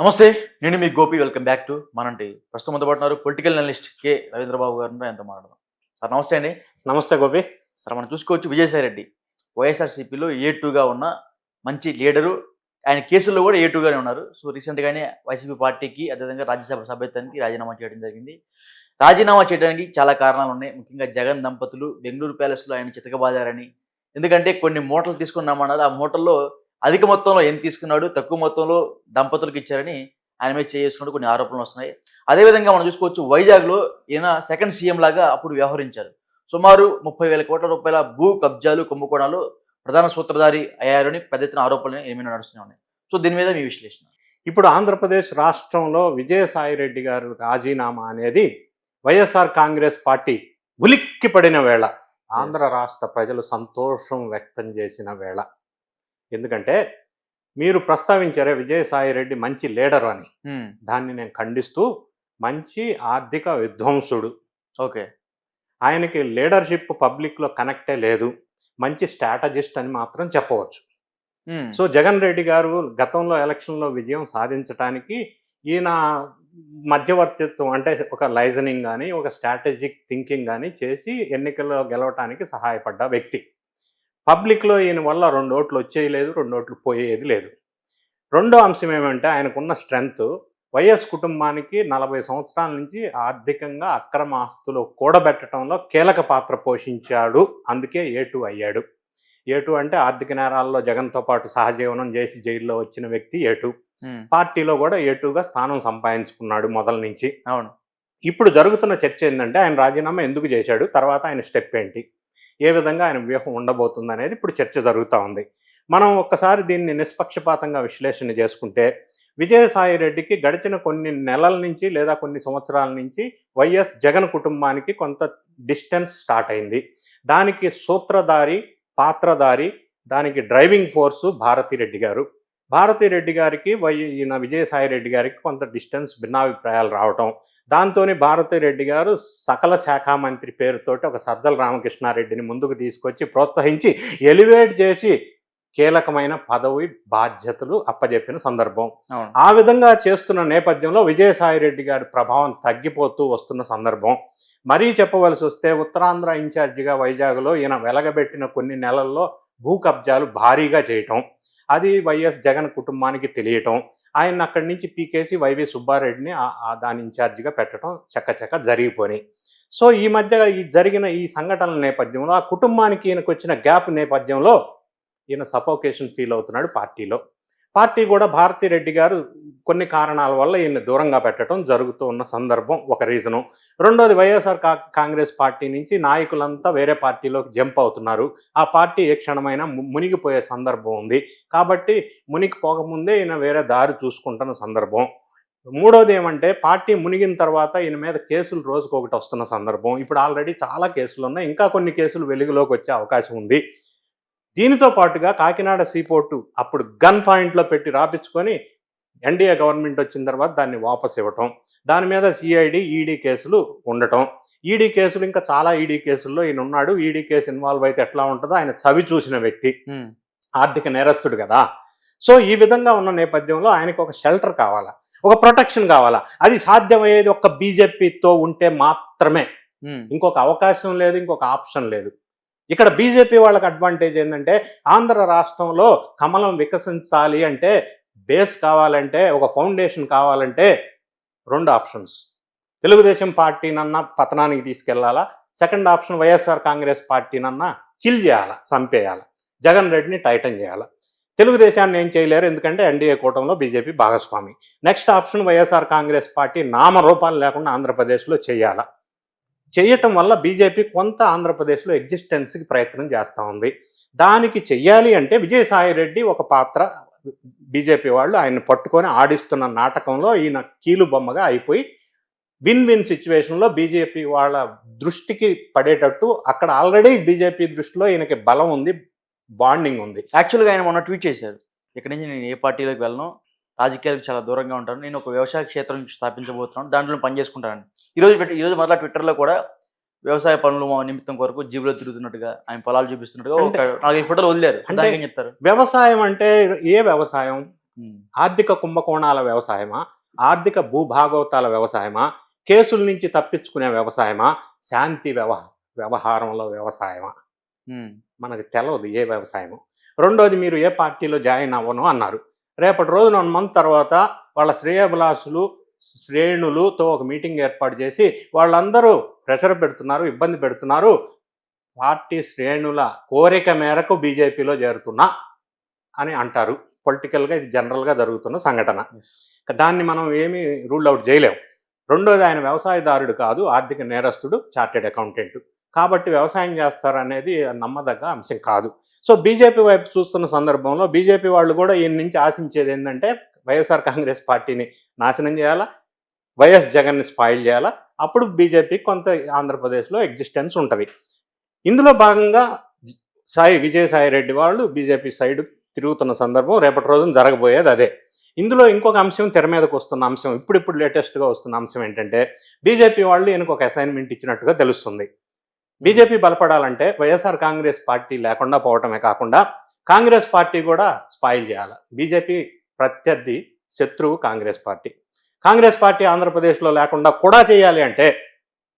నమస్తే నేను మీ గోపి. వెల్కమ్ బ్యాక్ టు మనంటి. ప్రస్తుతం మొదలుపడుతున్నారు పొలిటికల్ అనలిస్ట్ కె. రవీంద్రబాబు గారు ఎంత మాట్లాడదాం. సార్ నమస్తే అండి. నమస్తే గోపి. సార్ మనం చూసుకోవచ్చు విజయసాయి రెడ్డి. వైఎస్ఆర్సీపీలో ఏ టూగా ఉన్న మంచి లీడరు. ఆయన కేసుల్లో కూడా ఏ టూగానే ఉన్నారు. సో రీసెంట్గానే వైసీపీ పార్టీకి అదేవిధంగా రాజ్యసభ సభ్యత్వానికి రాజీనామా చేయడం జరిగింది. రాజీనామా చేయడానికి చాలా కారణాలు ఉన్నాయి. ముఖ్యంగా జగన్ దంపతులు బెంగళూరు ప్యాలెస్లో ఆయన చితకబాదారని. ఎందుకంటే కొన్ని మూటలు తీసుకున్నామన్నారు. ఆ మూటల్లో అధిక మొత్తంలో ఎంత తీసుకున్నాడు తక్కువ మొత్తంలో దంపతులకు ఇచ్చారని ఆయన మీద చేసుకున్నట్టు కొన్ని ఆరోపణలు వస్తున్నాయి. అదేవిధంగా మనం చూసుకోవచ్చు వైజాగ్లో ఈయన సెకండ్ సీఎం లాగా అప్పుడు వ్యవహరించారు. సుమారు ముప్పై వేల కోట్ల రూపాయల భూ కబ్జాలు కుంభకోణాలు ప్రధాన సూత్రధారి అయ్యారని పెద్ద ఎత్తున ఆరోపణలు ఏమైనా నడుస్తూనే ఉన్నాయి. సో దీని మీద మీ విశ్లేషణ? ఇప్పుడు ఆంధ్రప్రదేశ్ రాష్ట్రంలో విజయసాయి రెడ్డి గారు రాజీనామా అనేది వైఎస్ఆర్ కాంగ్రెస్ పార్టీ ఉలిక్కి పడిన వేళ ఆంధ్ర రాష్ట్ర ప్రజలు సంతోషం వ్యక్తం చేసిన వేళ. ఎందుకంటే మీరు ప్రస్తావించారే విజయసాయి రెడ్డి మంచి లీడర్ అని. దాన్ని నేను ఖండిస్తూ మంచి ఆర్థిక విధ్వంసుడు. ఓకే. ఆయనకి లీడర్షిప్ పబ్లిక్లో కనెక్టే లేదు. మంచి స్ట్రాటజిస్ట్ అని మాత్రం చెప్పవచ్చు. సో జగన్ రెడ్డి గారు గతంలో ఎలక్షన్లో విజయం సాధించడానికి ఈయన మధ్యవర్తిత్వం అంటే ఒక లైజనింగ్ కానీ ఒక స్ట్రాటజిక్ థింకింగ్ కానీ చేసి ఎన్నికల్లో గెలవటానికి సహాయపడ్డ వ్యక్తి. పబ్లిక్లో ఈయన వల్ల రెండు ఓట్లు వచ్చేది లేదు రెండు ఓట్లు పోయేది లేదు. రెండో అంశం ఏమంటే ఆయనకున్న స్ట్రెంగ్త్. వైఎస్ కుటుంబానికి నలభై సంవత్సరాల నుంచి ఆర్థికంగా అక్రమ ఆస్తులు కూడబెట్టడంలో కీలక పాత్ర పోషించాడు. అందుకే ఏ టూ అయ్యాడు. ఏ టూ అంటే ఆర్థిక నేరాల్లో జగన్తో పాటు సహజీవనం చేసి జైల్లో వచ్చిన వ్యక్తి ఏ టూ. హ్మ్, పార్టీలో కూడా ఏ టూగా స్థానం సంపాదించుకున్నాడు మొదల నుంచి. అవును. ఇప్పుడు జరుగుతున్న చర్చ ఏంటంటే ఆయన రాజీనామా ఎందుకు చేశాడు? తర్వాత ఆయన స్టెప్ ఏంటి? ఏ విధంగా ఆయన వ్యూహం ఉండబోతుంది అనేది ఇప్పుడు చర్చ జరుగుతూ ఉంది. మనం ఒక్కసారి దీన్ని నిష్పక్షపాతంగా విశ్లేషణ చేసుకుంటే విజయసాయి రెడ్డికి గడిచిన కొన్ని నెలల నుంచి లేదా కొన్ని సంవత్సరాల నుంచి వైఎస్ జగన్ కుటుంబానికి కొంత డిస్టెన్స్ స్టార్ట్ అయింది. దానికి సూత్రధారి పాత్రధారి దానికి డ్రైవింగ్ ఫోర్సు భారతిరెడ్డి గారు. భారతిరెడ్డి గారికి వై ఈయన విజయసాయి రెడ్డి గారికి కొంత డిస్టెన్స్ భిన్నాభిప్రాయాలు రావటం. దాంతోని భారతిరెడ్డి గారు సకల శాఖ మంత్రి పేరుతోటి ఒక సద్దల రామకృష్ణారెడ్డిని ముందుకు తీసుకొచ్చి ప్రోత్సహించి ఎలివేట్ చేసి కీలకమైన పదవి బాధ్యతలు అప్పజెప్పిన సందర్భం. ఆ విధంగా చేస్తున్న నేపథ్యంలో విజయసాయి రెడ్డి గారి ప్రభావం తగ్గిపోతూ వస్తున్న సందర్భం. మరీ చెప్పవలసి వస్తే ఉత్తరాంధ్ర ఇన్ఛార్జిగా వైజాగ్లో ఈయన వెలగబెట్టిన కొన్ని నెలల్లో భూ కబ్జాలు భారీగా చేయటం. అది వైఎస్ జగన్ కుటుంబానికి తెలియటం ఆయన అక్కడి నుంచి పీకేసి వైవి సుబ్బారెడ్డిని దాని ఇన్ఛార్జిగా పెట్టడం చక్కచక్క జరిగిపోయినాయి. సో ఈ మధ్య ఈ జరిగిన ఈ సంఘటనల నేపథ్యంలో ఆ కుటుంబానికి ఈయనకు వచ్చిన గ్యాప్ నేపథ్యంలో ఈయన సఫోకేషన్ ఫీల్ అవుతున్నాడు పార్టీలో. పార్టీ కూడా భారతిరెడ్డి గారు కొన్ని కారణాల వల్ల ఈయన్ని దూరంగా పెట్టడం జరుగుతూ ఉన్న సందర్భం ఒక రీజను. రెండోది వైఎస్ఆర్ కా కాంగ్రెస్ పార్టీ నుంచి నాయకులంతా వేరే పార్టీలోకి జంప్ అవుతున్నారు. ఆ పార్టీ ఏ క్షణమైనా మునిగిపోయే సందర్భం ఉంది. కాబట్టి మునిగిపోకముందే ఈయన వేరే దారి చూసుకుంటున్న సందర్భం. మూడోది ఏమంటే పార్టీ మునిగిన తర్వాత ఈయన మీద కేసులు రోజుకొకటి వస్తున్న సందర్భం. ఇప్పుడు ఆల్రెడీ చాలా కేసులు ఉన్నాయి. ఇంకా కొన్ని కేసులు వెలుగులోకి వచ్చే అవకాశం ఉంది. దీనితో పాటుగా కాకినాడ సీపోర్టు అప్పుడు గన్ పాయింట్లో పెట్టి రాపించుకొని ఎన్డీఏ గవర్నమెంట్ వచ్చిన తర్వాత దాన్ని వాపస్ ఇవ్వటం. దాని మీద సిఐడి ఈడీ కేసులు ఉండటం. ఈడీ కేసులు ఇంకా చాలా ఈడీ కేసుల్లో ఈయన ఉన్నాడు. ఈడీ కేసు ఇన్వాల్వ్ అయితే ఎట్లా ఉంటుందో ఆయన చవి చూసిన వ్యక్తి. ఆర్థిక నేరస్తుడు కదా. సో ఈ విధంగా ఉన్న నేపథ్యంలో ఆయనకు ఒక షెల్టర్ కావాలా? ఒక ప్రొటెక్షన్ కావాలా? అది సాధ్యమయ్యేది ఒక్క బీజేపీతో ఉంటే మాత్రమే. ఇంకొక అవకాశం లేదు ఇంకొక ఆప్షన్ లేదు. ఇక్కడ బీజేపీ వాళ్ళకి అడ్వాంటేజ్ ఏంటంటే ఆంధ్ర రాష్ట్రంలో కమలం వికసించాలి అంటే బేస్ కావాలంటే ఒక ఫౌండేషన్ కావాలంటే రెండు ఆప్షన్స్ తెలుగుదేశం పార్టీనన్నా పతనానికి తీసుకెళ్ళాలా? సెకండ్ ఆప్షన్ వైఎస్ఆర్ కాంగ్రెస్ పార్టీనన్నా కిల్ చేయాలా? చంపేయాలా? జగన్ రెడ్డిని టైటన్ చేయాలా? తెలుగుదేశాన్ని ఏం చేయలేరు ఎందుకంటే ఎన్డీఏ కూటమిలో బీజేపీ భాగస్వామి. Next option YSR Congress party నామరూపాలు లేకుండా ఆంధ్రప్రదేశ్లో చేయాలా? చేయటం వల్ల బీజేపీ కొంత ఆంధ్రప్రదేశ్లో ఎగ్జిస్టెన్స్కి ప్రయత్నం చేస్తూ ఉంది. దానికి చెయ్యాలి అంటే విజయసాయి రెడ్డి ఒక పాత్ర బీజేపీ వాళ్ళు ఆయన పట్టుకొని ఆడిస్తున్న నాటకంలో ఈయన కీలు బొమ్మగా అయిపోయి విన్ విన్ సిచ్యువేషన్లో బీజేపీ వాళ్ళ దృష్టికి పడేటట్టు అక్కడ ఆల్రెడీ బీజేపీ దృష్టిలో ఈయనకి బలం ఉంది బాండింగ్ ఉంది. యాక్చువల్గా ఆయన మొన్న ట్వీట్ చేశారు. ఇక్కడి నుంచి నేను ఏ పార్టీలోకి వెళ్ళను రాజకీయాలకు చాలా దూరంగా ఉంటాను. నేను ఒక వ్యవసాయ క్షేత్రం స్థాపించబోతున్నాను. దాంట్లో పని చేసుకుంటాను ఈరోజు ఈరోజు మరలా ట్విట్టర్లో కూడా వ్యవసాయ పనులు నిమిత్తం కొరకు జీబులో తిరుగుతున్నట్టుగా ఆయన పొలాలు చూపిస్తున్నట్టుగా ఒక నాలుగైదు ఫోటోలు వదిలేరు. అంటే- ఏం చెప్తారు? వ్యవసాయం అంటే ఏ వ్యవసాయం. ఆర్థిక కుంభకోణాల వ్యవసాయమా? ఆర్థిక భూభాగవతాల వ్యవసాయమా? కేసుల నుంచి తప్పించుకునే వ్యవసాయమా? శాంతి వ్యవ వ్యవహారంలో వ్యవసాయమా. మనకు తెలియదు ఏ వ్యవసాయము. రెండోది మీరు ఏ పార్టీలో జాయిన్ అవ్వను అన్నారు. రేపటి రోజున వన్ మంత్ తర్వాత వాళ్ళ శ్రేయభిలాషులు శ్రేణులతో ఒక మీటింగ్ ఏర్పాటు చేసి వాళ్ళందరూ ప్రెషర్ పెడుతున్నారు ఇబ్బంది పెడుతున్నారు. పార్టీ శ్రేణుల కోరిక మేరకు బీజేపీలో చేరుతున్నా అని అంటారు. పొలిటికల్గా ఇది జనరల్గా జరుగుతున్న సంఘటన. దాన్ని మనం ఏమీ రూల్ అవుట్ చేయలేం. రెండోది ఆయన వ్యవసాయదారుడు కాదు ఆర్థిక నేరస్తుడు చార్టెడ్ అకౌంటెంట్ కాబట్టి వ్యవసాయం చేస్తారనేది నమ్మదగ్గ అంశం కాదు. సో బీజేపీ వైపు చూస్తున్న సందర్భంలో బీజేపీ వాళ్ళు కూడా ఈయన నుంచి ఆశించేది ఏంటంటే వైఎస్ఆర్ కాంగ్రెస్ పార్టీని నాశనం చేయాలా? వైఎస్ జగన్ని స్పాయిల్ చేయాలా? అప్పుడు బీజేపీ కొంత ఆంధ్రప్రదేశ్లో ఎగ్జిస్టెన్స్ ఉంటుంది. ఇందులో భాగంగా సాయి విజయసాయి రెడ్డి వాళ్ళు బీజేపీ సైడ్ తిరుగుతున్న సందర్భం రేపటి రోజున జరగబోయేది అదే. ఇందులో ఇంకొక అంశం తెర మీదకు వస్తున్న అంశం ఇప్పుడిప్పుడు లేటెస్ట్గా వస్తున్న అంశం ఏంటంటే బీజేపీ వాళ్ళు ఈయనకు ఒక అసైన్మెంట్ ఇచ్చినట్టుగా తెలుస్తుంది. బీజేపీ బలపడాలంటే వైఎస్ఆర్ కాంగ్రెస్ పార్టీ లేకుండా పోవటమే కాకుండా కాంగ్రెస్ పార్టీ కూడా స్పాయిల్ చేయాలి. బీజేపీ ప్రత్యర్థి శత్రువు కాంగ్రెస్ పార్టీ. కాంగ్రెస్ పార్టీ ఆంధ్రప్రదేశ్లో లేకుండా కూడా చేయాలి అంటే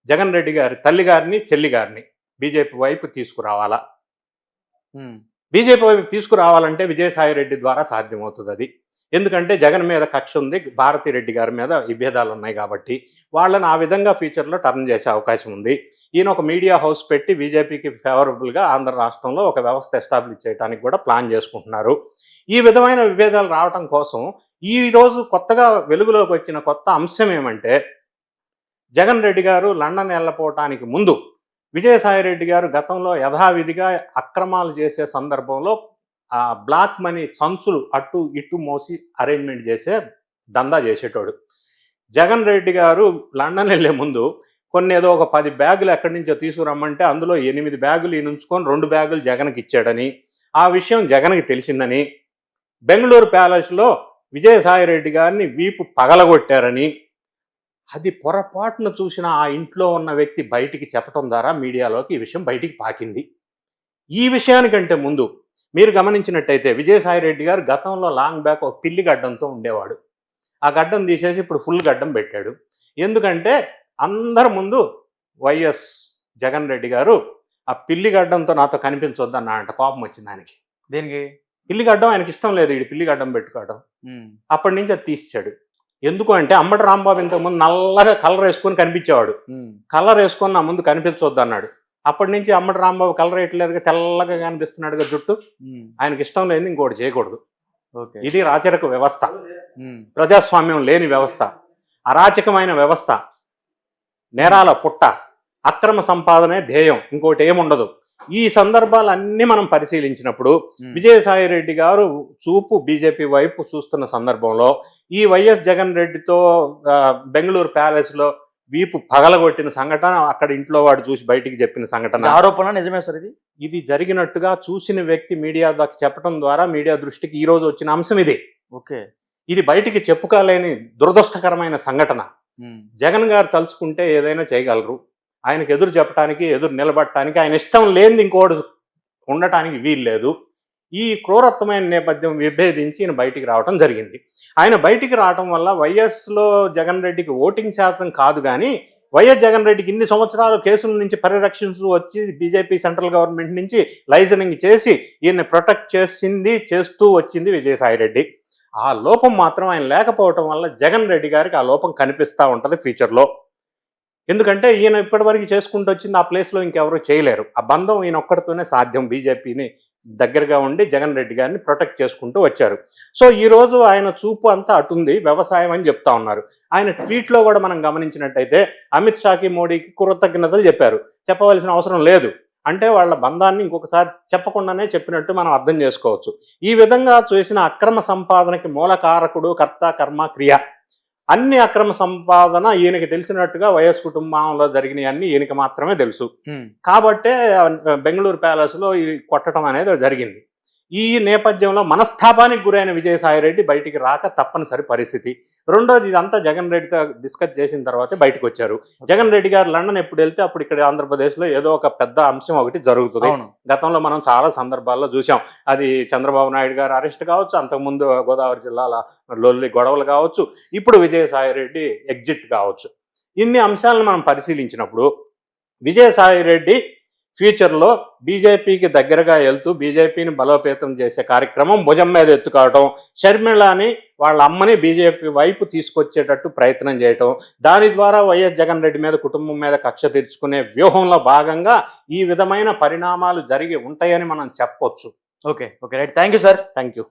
జగన్ రెడ్డి గారి తల్లి గారిని చెల్లి గారిని బీజేపీ వైపు తీసుకురావాలా. బీజేపీ వైపు తీసుకురావాలంటే విజయసాయి రెడ్డి ద్వారా సాధ్యమవుతుంది అది. ఎందుకంటే జగన్ మీద కక్ష ఉంది భారతి రెడ్డి గారి మీద విభేదాలు ఉన్నాయి కాబట్టి వాళ్ళని ఆ విధంగా ఫ్యూచర్లో టర్న్ చేసే అవకాశం ఉంది. ఈయన ఒక మీడియా హౌస్ పెట్టి బీజేపీకి ఫేవరబుల్గా ఆంధ్ర రాష్ట్రంలో ఒక వ్యవస్థ ఎస్టాబ్లిష్ చేయడానికి కూడా ప్లాన్ చేసుకుంటున్నారు. ఈ విధమైన విభేదాలు రావటం కోసం ఈ రోజు కొత్తగా వెలుగులోకి వచ్చిన కొత్త అంశం ఏమంటే జగన్ రెడ్డి గారు లండన్ వెళ్ళపోవటానికి ముందు విజయసాయి రెడ్డి గారు గతంలో యథావిధిగా అక్రమాలు చేసే సందర్భంలో ఆ బ్లాక్ మనీ సంచులు అటు ఇటు మోసి అరేంజ్మెంట్ చేసే దందా చేసేటోడు. జగన్ రెడ్డి గారు లండన్ వెళ్ళే ముందు కొన్ని ఏదో ఒక పది బ్యాగులు ఎక్కడి నుంచో తీసుకురమ్మంటే అందులో ఎనిమిది బ్యాగులు ఈయన ఉంచుకొని రెండు బ్యాగులు జగన్కి ఇచ్చాడని ఆ విషయం జగన్కి తెలిసిందని బెంగళూరు ప్యాలెస్లో విజయసాయి రెడ్డి గారిని వీపు పగలగొట్టారని అది పొరపాటున చూసిన ఆ ఇంట్లో ఉన్న వ్యక్తి బయటికి చెప్పటం ద్వారా మీడియాలోకి ఈ విషయం బయటికి పాకింది. ఈ విషయానికంటే ముందు మీరు గమనించినట్టయితే విజయసాయి రెడ్డి గారు గతంలో లాంగ్ బ్యాక్ ఒక పిల్లి గడ్డంతో ఉండేవాడు. ఆ గడ్డం తీసేసి ఇప్పుడు ఫుల్ గడ్డం పెట్టాడు. ఎందుకంటే అందరి ముందు వైఎస్ జగన్ రెడ్డి గారు ఆ పిల్లి గడ్డంతో నాతో కనిపించొద్దు అన్నాడంట కోపం వచ్చింది ఆయనకి. దేనికి? పిల్లి గడ్డం ఆయనకి ఇష్టం లేదు ఈ పిల్లి గడ్డం పెట్టుకోవడం. అప్పటి నుంచి అది తీసాడు ఎందుకు అంటే అమ్మటి రాంబాబు ఇంతకుముందు నల్లగా కలర్ వేసుకొని కనిపించేవాడు. కలర్ వేసుకొని నా ముందు కనిపించవద్దు అన్నాడు. అప్పటి నుంచి అమ్మటి రాంబాబు కలర్ వేయట్లేదుగా తెల్లగా కనిపిస్తున్నాడుగా జుట్టు. ఆయనకి ఇష్టం లేదు ఇంకోటి చేయకూడదు. ఓకే. ఇది రాచరిక వ్యవస్థ. ప్రజాస్వామ్యం లేని వ్యవస్థ. అరాచకమైన వ్యవస్థ. నేరాల పుట్ట. అక్రమ సంపాదనే ధ్యేయం. ఇంకోటి ఏముండదు. ఈ సందర్భాలన్నీ మనం పరిశీలించినప్పుడు. విజయసాయి రెడ్డి గారు చూపు బీజేపీ వైపు చూస్తున్న సందర్భంలో ఈ వైఎస్ జగన్ రెడ్డితో బెంగళూరు ప్యాలెస్లో వీపు పగలగొట్టిన సంఘటన అక్కడ ఇంట్లో వాడు చూసి బయటికి చెప్పిన సంఘటన. ఆరోపణ నిజమే సార్ ఇది? ఇది జరిగినట్టుగా చూసిన వ్యక్తి మీడియా దాకా చెప్పడం ద్వారా మీడియా దృష్టికి ఈ రోజు వచ్చిన అంశం ఇది. ఓకే. ఇది బయటికి చెప్పుకోలేని దురదృష్టకరమైన సంఘటన. జగన్ గారు తలుచుకుంటే ఏదైనా చేయగలరు. ఆయనకు ఎదురు చెప్పడానికి ఎదురు నిలబడటానికి ఆయన ఇష్టం లేనిది ఇంకోటి ఉండటానికి వీలు లేదు ఈ క్రూరత్వమైన నేపథ్యం విభేదించి ఈయన బయటికి రావడం జరిగింది. ఆయన బయటికి రావడం వల్ల వైఎస్లో జగన్ రెడ్డికి ఓటింగ్ శాతం కాదు కానీ వైఎస్ జగన్ రెడ్డికి ఇన్ని సంవత్సరాలు కేసుల నుంచి పరిరక్షిస్తూ వచ్చి బీజేపీ సెంట్రల్ గవర్నమెంట్ నుంచి లైజనింగ్ చేసి ఈయన్ని ప్రొటెక్ట్ చేసింది చేస్తూ వచ్చింది విజయసాయి ఆ లోపం మాత్రం ఆయన లేకపోవటం వల్ల జగన్ రెడ్డి గారికి ఆ లోపం కనిపిస్తూ ఉంటుంది ఫ్యూచర్లో. ఎందుకంటే ఈయన ఇప్పటివరకు చేసుకుంటూ వచ్చింది ఆ ప్లేస్లో ఇంకెవరూ చేయలేరు. ఆ బంధం ఈయన ఒక్కడితోనే సాధ్యం బీజేపీని దగ్గరగా ఉండి జగన్ రెడ్డి గారిని ప్రొటెక్ట్ చేసుకుంటూ వచ్చారు. సో ఈ రోజు ఆయన చూపు అంతా అటుంది వ్యవసాయం అని చెప్తా ఉన్నారు. ఆయన ట్వీట్లో కూడా మనం గమనించినట్టయితే అమిత్ షాకి మోడీకి కృతజ్ఞతలు చెప్పారు. చెప్పవలసిన అవసరం లేదు. అంటే వాళ్ళ బంధాన్ని ఇంకొకసారి చెప్పకుండానే చెప్పినట్టు మనం అర్థం చేసుకోవచ్చు. ఈ విధంగా చేసిన అక్రమ సంపాదనకి మూల కారకుడు కర్త కర్మ క్రియ. అన్ని అక్రమ సంపాదన ఈయనకి తెలిసినట్టుగా వైఎస్ కుటుంబంలో జరిగినవన్నీ ఈయనకి మాత్రమే తెలుసు. కాబట్టే బెంగళూరు ప్యాలెస్లో ఈ కొట్టడం అనేది జరిగింది ఈ నేపథ్యంలో మనస్తాపానికి గురైన విజయసాయిరెడ్డి బయటికి రాక తప్పనిసరి పరిస్థితి. రెండోది ఇదంతా జగన్ రెడ్డితో డిస్కస్ చేసిన తర్వాతే బయటకు వచ్చారు. జగన్ రెడ్డి గారు లండన్ ఎప్పుడు వెళ్తే అప్పుడు ఇక్కడ ఆంధ్రప్రదేశ్లో ఏదో ఒక పెద్ద అంశం ఒకటి జరుగుతుంది. గతంలో మనం చాలా సందర్భాల్లో చూసాం అది చంద్రబాబు నాయుడు గారు అరెస్ట్ కావచ్చు అంతకుముందు గోదావరి జిల్లాల లొల్లి గొడవలు కావచ్చు ఇప్పుడు విజయసాయి రెడ్డి ఎగ్జిట్ కావచ్చు. ఇన్ని అంశాలను మనం పరిశీలించినప్పుడు విజయసాయి రెడ్డి ఫ్యూచర్లో బీజేపీకి దగ్గరగా వెళ్తూ బీజేపీని బలోపేతం చేసే కార్యక్రమం భుజం మీద ఎత్తుకోవటం షర్మిళని వాళ్ళ అమ్మని బీజేపీ వైపు తీసుకొచ్చేటట్టు ప్రయత్నం చేయటం దాని ద్వారా వైఎస్ జగన్ రెడ్డి మీద కుటుంబం మీద కక్ష తీర్చుకునే వ్యూహంలో భాగంగా ఈ విధమైన పరిణామాలు జరిగి ఉంటాయని మనం చెప్పొచ్చు. Okay okay right. Thank you sir. Thank you